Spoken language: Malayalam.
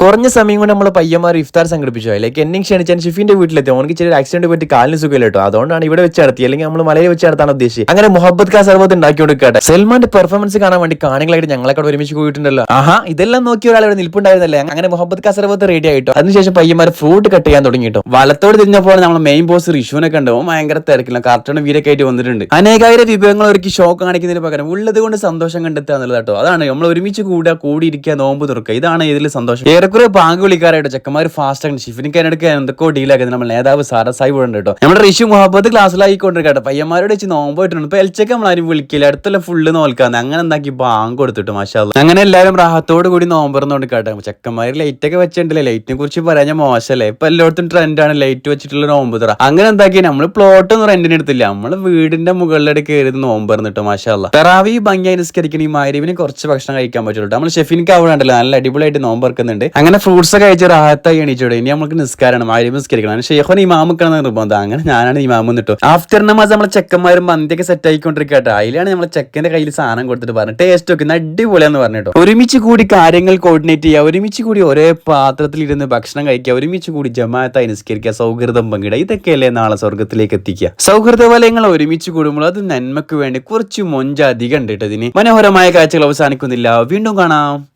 കുറഞ്ഞ സമയം കൊണ്ട് നമ്മൾ പയ്യന്മാർ ഇഫ്താർ സംഘടിപ്പിച്ചു ലൈക്ക് എന്നെ ക്ഷണിച്ചാൽ ഷിഫിന്റെ വീട്ടിലെത്തി. ഓనికి ചെറിയ ആക്സിഡന്റ് പറ്റി കാലിന് സുഖമില്ല കേട്ടോ. അതുകൊണ്ടാണ് ഇവിടെ വെച്ച് നടത്തി അല്ലെങ്കിൽ നമ്മൾ മലയിൽ വെച്ച് നടത്താൻ ഉദ്ദേശിച്ചത്. അങ്ങനെ മുഹബത് ഖാൻ സർവത്ത് ഉണ്ടാക്കിക്കൊടുക്കട്ടെ സൽമാന്റെ പെർഫോമൻസ് കാണാൻ വേണ്ടി കാണികളായിട്ട് ഞങ്ങളൊക്കെ ഒരുമിച്ച് പോയിട്ടുണ്ടല്ലോ. ആഹാ ഇതെല്ലാം നോക്കി ഒരാൾ ഇവിടെ നിൽപ്പുണ്ടായിരുന്നല്ലേ? അങ്ങനെ മുഹബത് ഖാ സർവത്ത് റെഡി ആയിട്ടോ? അതിനുശേഷം പയ്യന്മാർ ഫ്രൂട്ട് കട്ട് ചെയ്യാൻ തുടങ്ങിട്ടോ? വലത്തോട് തിരിഞ്ഞപ്പോൾ നമ്മൾ മെയിൻ ബോസ് റിഷുവിനെ കണ്ടോ. ഓൻ ഭയങ്കര തിരക്കില്ല കാർട്ടൂൺ വീരൊക്കെ ആയിട്ട് വന്നിട്ടുണ്ട്. അനേകായിരം വിഭവങ്ങൾ ഒരുക്കി ഷോ കാണിക്കുന്നതിന് പകരം ഉള്ളത് കൊണ്ട് സന്തോഷം കണ്ടെത്തുക അതാണ് നമ്മൾ ഒരുമിച്ച് കൂടുക കൂടിയിരിക്കുക നോമ്പ് തുറക്കുക. ഇതാണ് ഇതിൽ സന്തോഷം. ഏറെക്കുറെ ബാങ്ക് വിളിക്കാറായിട്ട്. ചെക്കന്മാർ ഫാസ്റ്റ് ആണ് ഷിഫിനിക്ക് അതിനിടയ്ക്ക് എന്തൊക്കെ ഡീലാക്കുന്നത് നമ്മൾ നേതാവ് സാറാ സായി ഉണ്ട് കേട്ടോ. നമ്മുടെ ഋഷി മുഹബത്ത് ക്ലാസ്സിലായിക്കൊണ്ടിരിക്കട്ടെ പയ്യന്മാരോട് വെച്ച് നോമ്പ് ഇട്ടുണ്ട് ഇപ്പൊ എൽച്ചക്ക് നമ്മൾ ആരും വിളിക്കില്ല. അടുത്തുള്ള ഫുള്ള് നോൽക്കാന്ന്. അങ്ങനെ എന്താക്കി ബാങ്ക് കൊടുത്തിട്ട് മാഷാ അങ്ങനെ എല്ലാവരും റാഹത്തോട് കൂടി നോമ്പറന്നുകൊണ്ട് കേട്ടോ. ചെക്കന്മാർ ലൈറ്റ് ഒക്കെ വെച്ചിട്ടില്ലേ ലൈറ്റിനെ കുറിച്ച് പറയാൻ ഞാൻ മോശമല്ലേ ഇപ്പൊ എല്ലായിടത്തും ട്രെൻഡാണ് ലൈറ്റ് വെച്ചിട്ടുള്ള നോമ്പ് തുറ. അങ്ങനെ എന്താക്കി? നമ്മൾ പ്ലോട്ട് ഒന്നും റെന്റിന് എടുത്തില്ല. നമ്മൾ വീടിന്റെ മുകളിലൂടെ കയറി നോമ്പ് പറഞ്ഞിട്ട് മാഷാല്ല തെറാവി ഭംഗിയായി നിസ്കരിക്കണ ഈ മാരിവിന് കുറച്ച് ഭക്ഷണം കഴിക്കാൻ പറ്റുള്ളൂ നമ്മൾ ഷെഫിനിക്ക് അവിടെ ഉണ്ടല്ലോ. നല്ല അടിപൊളിയായിട്ട് നോമ്പ് ഇറക്കുന്നുണ്ട് അങ്ങനെ ഫ്രൂട്ട്സ് ഒക്കെ കഴിച്ച് റാഹത്തായി എണീച്ചോടെ. ഇനി നമുക്ക് നിസ്കാരമാണ്. ആരും നിസ്കരിക്കണം. ഷെയ്ഖോൻ ഇമാമുക്കണം നിർബന്ധം. അങ്ങനെ ഞാനാണ് ഇമാമ് കിട്ടും ആഫ്റ്റർ നമാസ് നമ്മളെ ചെക്കന്മാരും മന്തിയൊക്കെ സെറ്റ് ആയിക്കൊണ്ടിരിക്കട്ടെ. അതിലാണ് നമ്മളെ ചെക്കന്റെ കയ്യിൽ സാധനം കൊടുത്തിട്ട് പറഞ്ഞു ടേസ്റ്റ് ഒക്കെ അടിപൊളിയാന്ന് പറഞ്ഞിട്ടോ. ഒരുമിച്ച് കൂടി കാര്യങ്ങൾ കോർഡിനേറ്റ് ചെയ്യുക. ഒരുമിച്ച് കൂടി ഒരേ പാത്രത്തിൽ ഇരുന്ന് ഭക്ഷണം കഴിക്കുക. ഒരുമിച്ച് കൂടി ജമാഅത്തായി നിസ്കരിക്കുക. സൗഹൃദം പങ്കിടുക. ഇതൊക്കെയല്ലേ നാളെ സ്വർഗത്തിലേക്ക് എത്തിക്കുക. സൗഹൃദ വലയങ്ങൾ ഒരുമിച്ച് കൂടുമ്പോൾ അത് നന്മക്ക് വേണ്ടി കുറച്ച് മൊഞ്ച അധികം ഉണ്ട് കേട്ടോ ഇതിന്. മനോഹരമായ കാഴ്ചകൾ അവസാനിക്കുന്നില്ല. വീണ്ടും കാണാം.